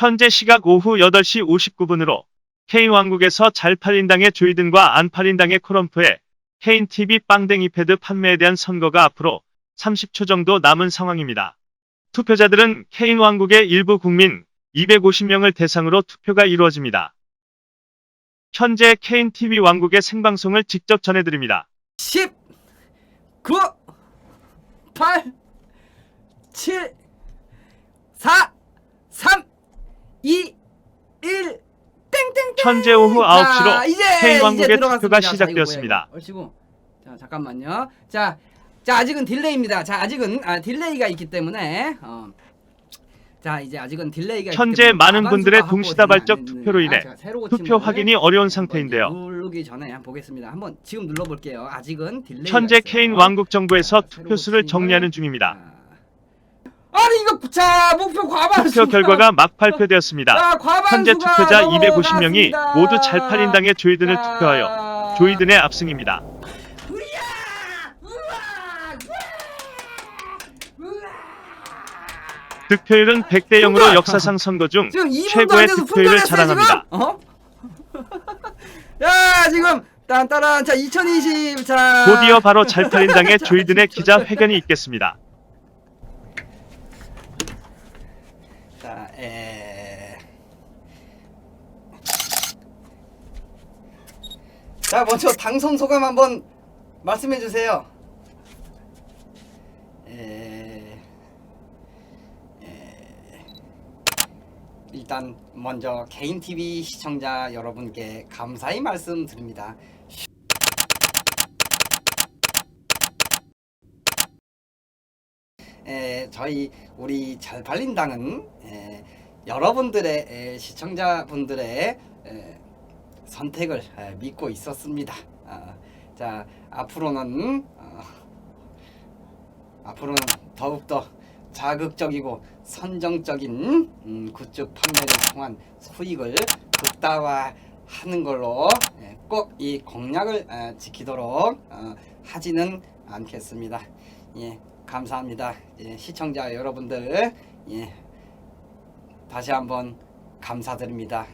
현재 시각 오후 8시 59분으로 K왕국에서 잘 팔린 당의 조이든과 안 팔린 당의 코럼프에 케인TV 빵댕이 패드 판매에 대한 선거가 앞으로 30초 정도 남은 상황입니다. 투표자들은 K왕국의 일부 국민 250명을 대상으로 투표가 이루어집니다. 현재 KTV 왕국의 생방송을 직접 전해드립니다. 10 9 8 7 4 3 현재 오후 자, 9시로 이제 K 왕국의 이제 들어갔습니다. 투표가 자, 이거 시작되었습니다. 뭐야, 이거. 얼씨구 자 잠깐만요 자, 자 아직은 딜레이입니다 자 아직은 아, 딜레이가 있기 때문에 어. 자 이제 아직은 딜레이가 있기 현재 때문에 많은 과반수가 분들의 동시다발적 투표로 인해 아, 제가 새로 투표 확인이 어려운 상태인데요. 누르기 전에 한번 보겠습니다. 한번 지금 눌러볼게요. 아직은 딜레이. 현재 케인 왕국 정부에서 투표수를 정리하는 중입니다. 아니 이거 자 목표 과반수. 투표 결과가 막 발표되었습니다. 자, 과반수가 현재 투표자 250명이 넘어갔습니다. 모두 잘 팔린 당의 조이든을 자, 투표하여 조이든의 압승입니다. 우야! 우와! 우와! 우와! 득표율은 100대 0으로 역사상 선거 중 지금 2분도 최고의 안 돼서 득표율을 품절했어요, 자랑합니다. 지금? 어? 야 지금 딴따란 자2020 자. 곧이어 바로 잘 팔린 당의 조이든의 기자회견이 있겠습니다. 자, 에... 자, 먼저 당선 소감 한번 말씀해 주세요. 일단 먼저 개인 TV 시청자 여러분께 감사의 말씀 드립니다. 에, 저희 우리 잘 팔린 당은 에, 여러분들의 에, 시청자분들의 에, 선택을 에, 믿고 있었습니다. 아, 자 앞으로는 어, 앞으로는 더욱더 자극적이고 선정적인 음, 굿즈 판매를 통한 수익을 극다화하는 걸로 꼭 이 공약을 에, 지키도록 어, 하지는 않겠습니다. 예, 감사합니다. 예, 시청자 여러분들 예, 다시 한번 감사드립니다.